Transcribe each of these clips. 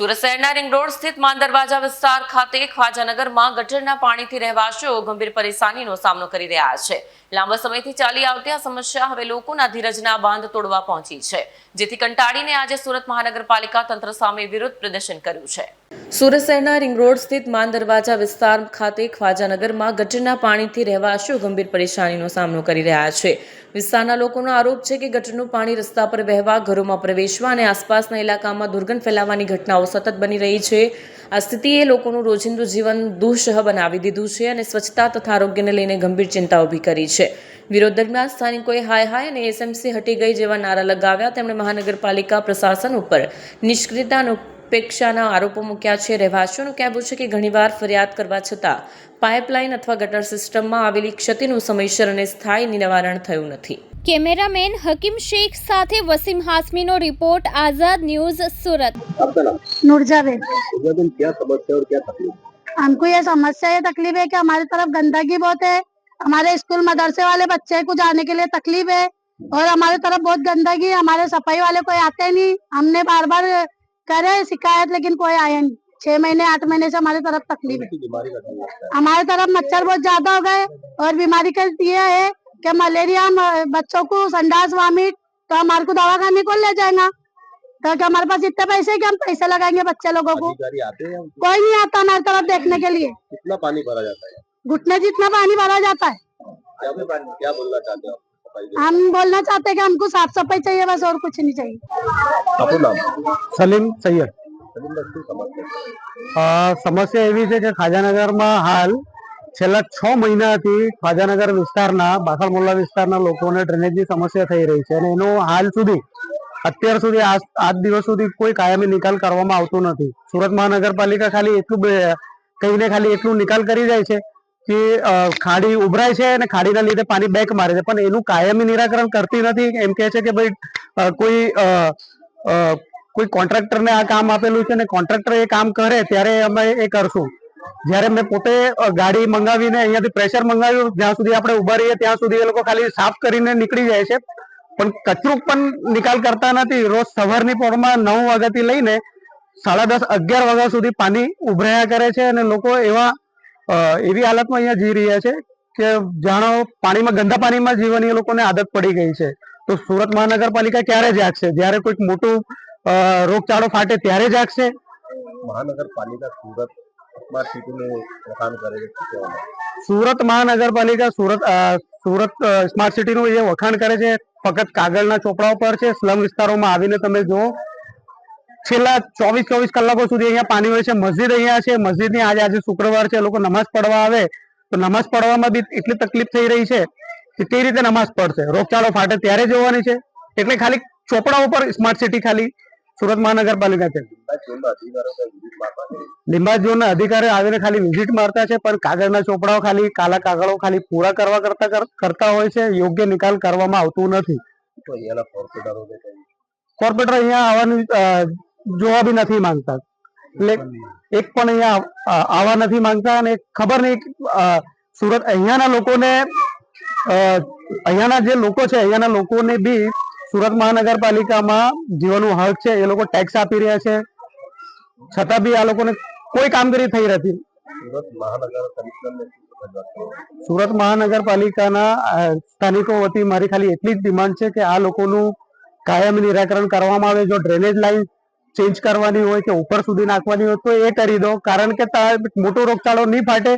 સુરત શહેરના ring road સ્થિત માન દરવાજા વિસ્તાર ખાતે ખ્વાજાનગરમાં ગટરના પાણીથી રહેવાસીઓ ગંભીર પરેશાનીનો સામનો કરી રહ્યા છે. લાંબા સમયથી ચાલી આવતી આ સમસ્યા હવે લોકોના ધીરજના બાંધ તોડવા પહોંચી છે, જેથી કંટાળીને આજે સુરત મહાનગરપાલિકા તંત્ર સામે વિરોધ પ્રદર્શન કર્યું છે. સુરત શહેરના રિંગ રોડ સ્થિત માન દરવાજા વિસ્તાર ખાતે ખ્વાજાનગરમાં ગટરના પાણીથી રહેવાસીઓ ગંભીર પરેશાનીનો સામનો કરી રહ્યા છે. વિસ્તારના લોકોનો આરોપ છે કે ગટરનું પાણી રસ્તા પર વહેવા, ઘરોમાં પ્રવેશવા અને આસપાસના ઇલાકામાં દુર્ગંધ ફેલાવાની ઘટનાઓ સતત બની રહી છે. આ સ્થિતિએ લોકોનું રોજિંદુ જીવન દુઃસહ બનાવી દીધું છે અને સ્વચ્છતા તથા આરોગ્યને લઈને ગંભીર ચિંતા ઊભી કરી છે. વિરોધ દરમિયાન સ્થાનિકોએ હાય હાય અને એસએમસી હટી ગઈ જેવા નારા લગાવ્યા. તેમણે મહાનગરપાલિકા પ્રશાસન ઉપર નિષ્ક્રિયતા અને ઉપેક્ષાના આરોપો મૂક્યા છે રહેવાસીઓનું કહેવું છે કે ઘણીવાર ફરિયાદ કરવા છતાં પાઇપલાઇન અથવા ગટર સિસ્ટમમાં આવેલી ક્ષતિનું સમયસર અને સ્થાયી નિવારણ થયું નથી कैमरामैन हकीम शेख साथे वसीम हाशमीनो रिपोर्ट आजाद न्यूज सूरत आपका नाम नूर जावेद दिन क्या समस्या और क्या तकलीफ हमको ये समस्या ये तकलीफ है कि हमारी तरफ गंदगी बहुत है हमारे स्कूल मदरसे वाले बच्चे को जाने के लिए तकलीफ है और हमारे तरफ बहुत गंदगी है हमारे सफाई वाले कोई आते नहीं हमने बार बार करे शिकायत लेकिन कोई आया नहीं। छह महीने आठ महीने से हमारी तरफ़ तकलीफ़ है। हमारे तरफ़ मच्छर बहुत ज़्यादा हो गए और बीमारी का ये है कि मलेरिया बच्चों को संडास वामिट तो हमारे को दवा खाने को ले जाएगा। तो कि हमारे पास इतने पैसे कि हम पैसे लगाएँगे बच्चे लोगों को। कोई नहीं आता हमारे तरफ़ देखने के लिए। कितना पानी भरा जाता है? घुटने जितना पानी भरा जाता है। क्या क्या बोलना चाहते हो हम बोलना चाहते हैं कि हमको साफ सफाई चाहिए बस और कुछ नहीं चाहिए आपको नाम સલીમ સૈયદ सलीम भाई, શું સમસ્યા છે? અ, સમસ્યા એવી છે કે ખાજાનગરમાં હાલ છેલ્લા છ મહિનાથી ખાજાનગર વિસ્તારના બાખલ મોલ્લા વિસ્તારના લોકોને ડ્રેનેજની સમસ્યા થઈ રહી છે અને એનો હાલ સુધી અત્યાર સુધી આજ આજ દિવસ સુધી કોઈ કાયમી નિકાલ કરવામાં આવતો નથી સુરત મહાનગરપાલિકા ખાલી એટલું બે- કહીને ખાલી એટલું નિકાલ કરી જાય છે કે ખાડી ઉભરાય છે અને ખાડીના લીધે પાણી બેક મારે છે. પણ એનું કાયમી નિરાકરણ કરતી નથી. એમ કહે છે કે ભાઈ કોઈ કોઈ કોન્ટ્રાક્ટરને આ કામ આપેલું છે અને કોન્ટ્રાક્ટર એ કામ કરે ત્યારે અમે એ કરશું. જ્યારે મેં પોતે ગાડી મંગાવીને અહીંયાથી પ્રેશર મંગાવ્યું, જ્યાં સુધી આપણે ઊભા રહીએ ત્યાં સુધી એ લોકો ખાલી સાફ કરીને નીકળી જાય છે. પણ કચરું પણ નિકાલ કરતા નથી. રોજ સવારની પોળમાં નવ વાગ્યાથી લઈને સાડા દસ, અગિયાર વાગ્યા સુધી પાણી ઉભરાયા કરે છે અને લોકો એવા એવી હાલતમાં અહીંયા જી રહ્યા છે કે જાણો પાણીમાં ગંદા પાણીમાં જીવવાની એ લોકોને આદત પડી ગઈ છે. તો સુરત મહાનગરપાલિકા ક્યારે જાગશે? જ્યારે કોઈક મોટું રોગચાળો ફાટે ત્યારે જાગશે? મહાનગરપાલિકા સુરત? સુરત મહાનગરપાલિકા સુરત સુરત સ્માર્ટ સિટીનું એ વખાણ કરે છે. ફક્ત કાગળના ચોપડાઓ પર છે. સ્લમ વિસ્તારોમાં આવીને તમે જુઓ. છેલ્લા ચોવીસ ચોવીસ કલાકો સુધી અહીંયા પાણી હોય છે મસ્જિદ અહીંયા છે મસ્જિદની આજે આજે શુક્રવાર છે લોકો નમાઝ પડવા આવે તો નમાઝ પડવામાં બી એટલી તકલીફ થઈ રહી છે કે કઈ રીતે નમાઝ પડશે? રોગચાળો ફાટે ત્યારે જોવાની છે? એટલે ખાલી ચોપડા ઉપર સ્માર્ટ સિટી ખાલી સુરત મહાનગરપાલિકા છે. લીંબાજ ઝોનના અધિકારીઓ આવીને ખાલી વિઝિટ મારતા છે પણ કાગળના ચોપડાઓ ખાલી કાલા કાગળો ખાલી પૂરા કરવા કરતા કરતા હોય છે યોગ્ય નિકાલ કરવામાં આવતું નથી. તો કોર્પોરેટર અહીંયા આવવાનું જોવા બી નથી માંગતા. એટલે એક પણ અહીંયા આવવા નથી માંગતા અને ખબર નહીં સુરત અહીંયાના લોકોને અહીંયાના જે લોકો છે અહીંયાના લોકોને બી સુરત મહાનગરપાલિકામાં જીવવાનું હક છે એ લોકો ટેક્સ આપી રહ્યા છે. છતાં બી આ લોકોને કોઈ કામગીરી થઈ નથી? સુરત મહાનગરપાલિકાના સ્થાનિકો વતી મારી ખાલી એટલી જ ડિમાન્ડ છે કે આ લોકોનું કાયમી નિરાકરણ કરવામાં આવે જો ડ્રેનેજ લાઈન ચેન્જ કરવાની હોય કે ઉપર સુધી નાખવાની હોય તો એ કરી દો. કારણ કે મોટો રોગચાળો નહીં ફાટે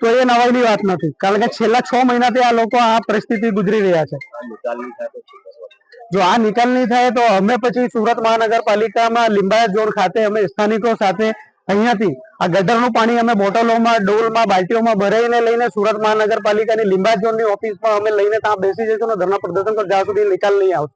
તો એ નવાઈની વાત નથી. કારણ કે છેલ્લા છ મહિનાથી આ લોકો આ પરિસ્થિતિ ગુજરી રહ્યા છે? જો આ નિકાલ નહીં થાય તો અમે પછી સુરત મહાનગરપાલિકામાં લિંબાયત ઝોન ખાતે અમે સ્થાનિકો સાથે અહીંયાથી આ ગટરનું પાણી અમે બોટલોમાં ડોલમાં બાલ્ટીઓમાં ભરાઈને લઈને સુરત મહાનગરપાલિકાની લિંબાયત ઝોનની ઓફિસમાં અમે લઈને ત્યાં બેસી જઈશું ને ધરના પ્રદર્શન પર જ્યાં સુધી નિકાલ નહીં આવશે.